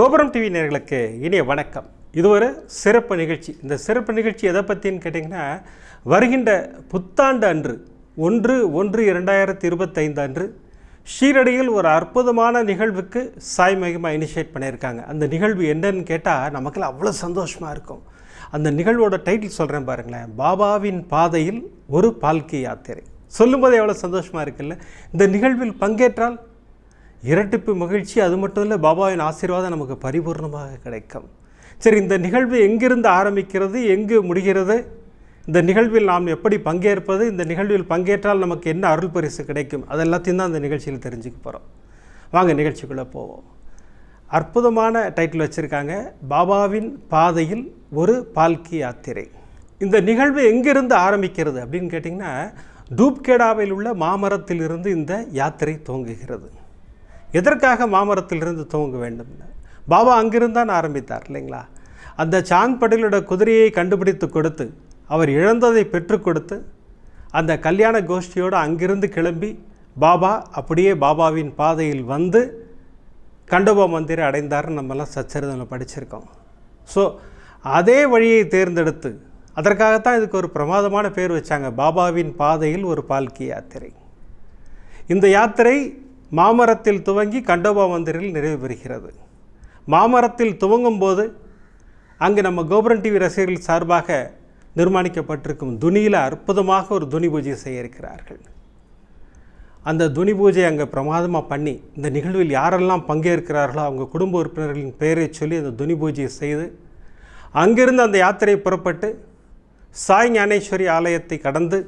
கோபுரம் டிவி நேர்களுக்கு இனிய வணக்கம். இது ஒரு சிறப்பு நிகழ்ச்சி. இந்த சிறப்பு நிகழ்ச்சி எதை பற்றின்னு கேட்டிங்கன்னா வருகின்ற புத்தாண்டு அன்று ஒன்று ஒன்று இரண்டாயிரத்தி இருபத்தைந்து அன்று ஷீரடியில் ஒரு அற்புதமான நிகழ்வுக்கு சாய் மகிமா இனிஷியேட் பண்ணியிருக்காங்க. அந்த நிகழ்வு என்னன்னு கேட்டால் நமக்கெல்லாம் அவ்வளோ சந்தோஷமாக இருக்கும். அந்த நிகழ்வோட டைட்டில் சொல்கிறேன் பாருங்களேன். பாபாவின் பாதையில் ஒரு பால்கி யாத்திரை. சொல்லும்போது எவ்வளோ சந்தோஷமாக இருக்குல்ல? இந்த நிகழ்வில் பங்கேற்றால் இரட்டிப்பு மகிழ்ச்சி அது மட்டும் இல்லை பாபாவின் ஆசீர்வாதம் நமக்கு பரிபூர்ணமாக கிடைக்கும். சரி இந்த நிகழ்வு எங்கிருந்து ஆரம்பிக்கிறது எங்கு முடிகிறது? இந்த நிகழ்வில் நாம் எப்படி பங்கேற்பது? இந்த நிகழ்வில் பங்கேற்றால் நமக்கு என்ன அருள் பரிசு கிடைக்கும்? அது எல்லாத்தையும் தான் இந்த நிகழ்ச்சியில் தெரிஞ்சுக்க போகிறோம் வாங்க நிகழ்ச்சிக்குள்ளே போவோம். அற்புதமான டைட்டில் வச்சுருக்காங்க பாபாவின் பாதையில் ஒரு பால்கி யாத்திரை. இந்த நிகழ்வு எங்கிருந்து ஆரம்பிக்கிறது அப்படின்னு கேட்டிங்கன்னா டூப்கேடாவில் உள்ள மாமரத்திலிருந்து இந்த யாத்திரை துவங்குகிறது. எதற்காக மாமரத்திலிருந்து துவங்க வேண்டும்? பாபா அங்கிருந்தான் ஆரம்பித்தார் இல்லைங்களா? அந்த சாந்த்படலோட குதிரையை கண்டுபிடித்து கொடுத்து அவர் இழந்ததை பெற்று கொடுத்து அந்த கல்யாண கோஷ்டியோடு அங்கிருந்து கிளம்பி பாபா அப்படியே பாபாவின் பாதையில் வந்து கண்டபோ மந்திரை அடைந்தார்னு நம்மலாம் சச்சரிதனில் படிச்சிருக்கோம். ஸோ அதே வழியை தேர்ந்தெடுத்து அதற்காகத்தான் இதுக்கு ஒரு பிரமாதமான பேர் வச்சாங்க பாபாவின் பாதையில் ஒரு பால்கி யாத்திரை. இந்த யாத்திரை மாமரத்தில் துவங்கி கண்டோபா மந்திரில் நிறைவு பெறுகிறது. மாமரத்தில் துவங்கும் போது அங்கு நம்ம கோபுரன் டிவி ரசிகர்கள் சார்பாக நிர்மாணிக்கப்பட்டிருக்கும் துணியில் அற்புதமாக ஒரு துணி பூஜை செய்ய இருக்கிறார்கள். அந்த துணி பூஜை அங்கே பிரமாதமாக பண்ணி இந்த நிகழ்வில் யாரெல்லாம் பங்கேற்கிறார்களோ அவங்க குடும்ப உறுப்பினர்களின் பெயரை சொல்லி அந்த துணி பூஜையை செய்து அங்கிருந்து அந்த யாத்திரை புறப்பட்டு சாய் ஞானேஸ்வரி ஆலயத்தை கடந்து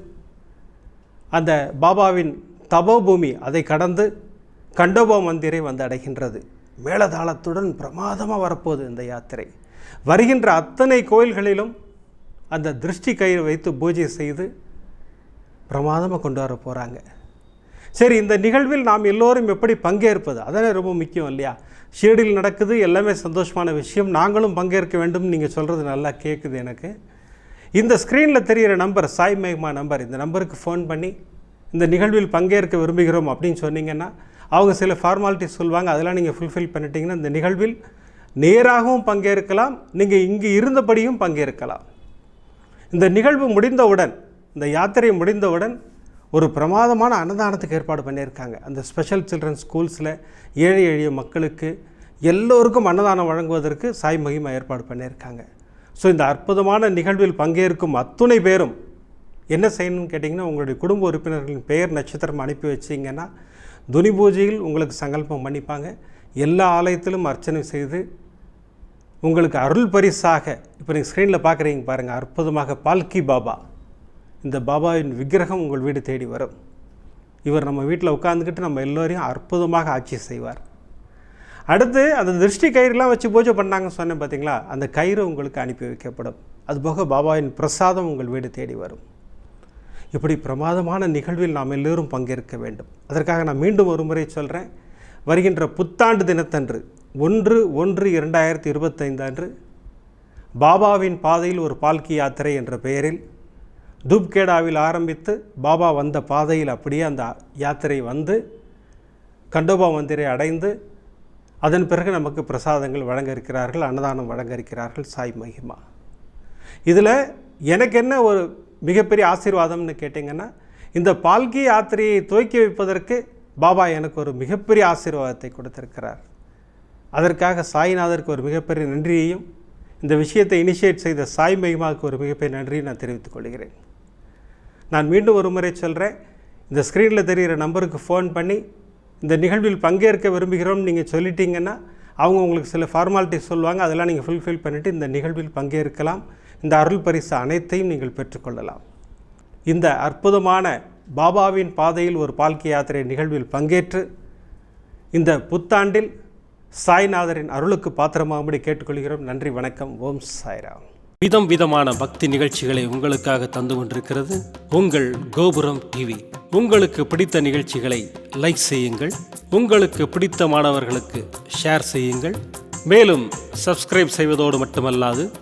அந்த பாபாவின் தபோபூமி அதை கடந்து கண்டோப மந்திரை வந்து அடைகின்றது. மேளதாளத்துடன் பிரமாதமாக வரப்போகுது இந்த யாத்திரை. வருகின்ற அத்தனை கோயில்களிலும் அந்த திருஷ்டி கயிறு வைத்து பூஜை செய்து பிரமாதமாக கொண்டு வர போகிறாங்க சரி இந்த நிகழ்வில் நாம் எல்லோரும் எப்படி பங்கேற்பது? அதானே ரொம்ப முக்கியம் இல்லையா? ஷீடில் நடக்குது எல்லாமே சந்தோஷமான விஷயம். நாங்களும் பங்கேற்க வேண்டும். நீங்கள் சொல்கிறது நல்லா கேட்குது எனக்கு. இந்த ஸ்க்ரீனில் தெரிகிற நம்பர் சாய் மேகமா நம்பர். இந்த நம்பருக்கு ஃபோன் பண்ணி இந்த நிகழ்வில் பங்கேற்க விரும்புகிறோம் அப்படின்னு சொன்னீங்கன்னா அவங்க சில ஃபார்மாலிட்டிஸ் சொல்லுவாங்க அதெல்லாம் நீங்கள் ஃபுல்ஃபில் பண்ணிட்டீங்கன்னா இந்த நிகழ்வில் நேராகவும் பங்கேற்கலாம் நீங்கள் இங்கு இருந்தபடியும் பங்கேற்கலாம். இந்த நிகழ்வு முடிந்தவுடன் இந்த யாத்திரை முடிந்தவுடன் ஒரு பிரமாதமான அன்னதானத்துக்கு ஏற்பாடு பண்ணியிருக்காங்க. அந்த ஸ்பெஷல் சில்ட்ரன் ஸ்கூல்ஸில் ஏழை எளிய மக்களுக்கு எல்லோருக்கும் அன்னதானம் வழங்குவதற்கு சாய் மகிமா ஏற்பாடு பண்ணியிருக்காங்க. ஸோ இந்த அற்புதமான நிகழ்வில் பங்கேற்கும் அத்துணை பேரும் என்ன செய்யணும்னு கேட்டிங்கன்னா உங்களுடைய குடும்ப உறுப்பினர்களின் பெயர் நட்சத்திரம் அனுப்பி வச்சிங்கன்னா துனி பூஜையில் உங்களுக்கு சங்கல்பம் பண்ணிப்பாங்க. எல்லா ஆலயத்திலும் அர்ச்சனை செய்து உங்களுக்கு அருள் பரிசாக இப்போ நீங்கள் ஸ்க்ரீனில் பார்க்குறீங்க பாருங்கள் அற்புதமாக பால்கி பாபா. இந்த பாபாவின் விக்கிரகம் உங்கள் வீடு தேடி வரும். இவர் நம்ம வீட்டில் உட்காந்துக்கிட்டு நம்ம எல்லோரையும் அற்புதமாக ஆட்சி செய்வார். அடுத்து அந்த திருஷ்டி கயிறுலாம் வச்சு பூஜை பண்ணாங்கன்னு சொன்னேன் பார்த்தீங்களா அந்த கயிறு உங்களுக்கு அனுப்பி வைக்கப்படும். அதுபோக பாபாவின் பிரசாதம் உங்கள் வீடு தேடி வரும். இப்படி பிரமாதமான நிகழ்வில் நாம் எல்லோரும் பங்கேற்க வேண்டும். அதற்காக நான் மீண்டும் ஒரு முறை சொல்கிறேன் வருகின்ற புத்தாண்டு தினத்தன்று ஒன்று ஒன்று இரண்டாயிரத்தி இருபத்தைந்து அன்று பாபாவின் பாதையில் ஒரு பால்கி யாத்திரை என்ற பெயரில் தூப்கேடாவில் ஆரம்பித்து பாபா வந்த பாதையில் அப்படியே அந்த யாத்திரை வந்து கண்டோபா மந்திரை அடைந்து அதன் பிறகு நமக்கு பிரசாதங்கள் வழங்க இருக்கிறார்கள் அன்னதானம் வழங்க இருக்கிறார்கள் சாய் மகிமா. இதில் எனக்கு என்ன ஒரு மிகப்பெரிய ஆசீர்வாதம்னு கேட்டிங்கன்னா இந்த பால்கி யாத்திரையை துவக்கி வைப்பதற்கு பாபா எனக்கு ஒரு மிகப்பெரிய ஆசீர்வாதத்தை கொடுத்திருக்கிறார். அதற்காக சாய்நாதருக்கு ஒரு மிகப்பெரிய நன்றியையும் இந்த விஷயத்தை இனிஷியேட் செய்த சாய் மகிமாவுக்கு ஒரு மிகப்பெரிய நன்றியை நான் தெரிவித்துக் கொள்கிறேன். நான் மீண்டும் ஒரு முறை சொல்கிறேன் இந்த ஸ்க்ரீனில் தெரிகிற நம்பருக்கு ஃபோன் பண்ணி இந்த நிகழ்வில் பங்கேற்க விரும்புகிறோம்னு நீங்கள் சொல்லிட்டீங்கன்னா அவங்க உங்களுக்கு சில ஃபார்மாலிட்டிஸ் சொல்லுவாங்க அதெல்லாம் நீங்கள் ஃபுல்ஃபில் பண்ணிவிட்டு இந்த நிகழ்வில் பங்கேற்கலாம். இந்த அருள் பரிசு அனைத்தையும் நீங்கள் பெற்றுக்கொள்ளலாம். இந்த அற்புதமான பாபாவின் பாதையில் ஒரு பால்கி யாத்திரை நிகழ்வில் பங்கேற்று இந்த புத்தாண்டில் சாய்நாதரின் அருளுக்கு பாத்திரமாகும்படி கேட்டுக்கொள்கிறோம். நன்றி வணக்கம். ஓம் சாய்ராம். விதம் விதமான பக்தி நிகழ்ச்சிகளை உங்களுக்காக தந்து கொண்டிருக்கிறது உங்கள் கோபுரம் டிவி. உங்களுக்கு பிடித்த நிகழ்ச்சிகளை லைக் செய்யுங்கள். உங்களுக்கு பிடித்த மாணவர்களுக்கு ஷேர் செய்யுங்கள். மேலும் சப்ஸ்கிரைப் செய்வதோடு மட்டுமல்லாது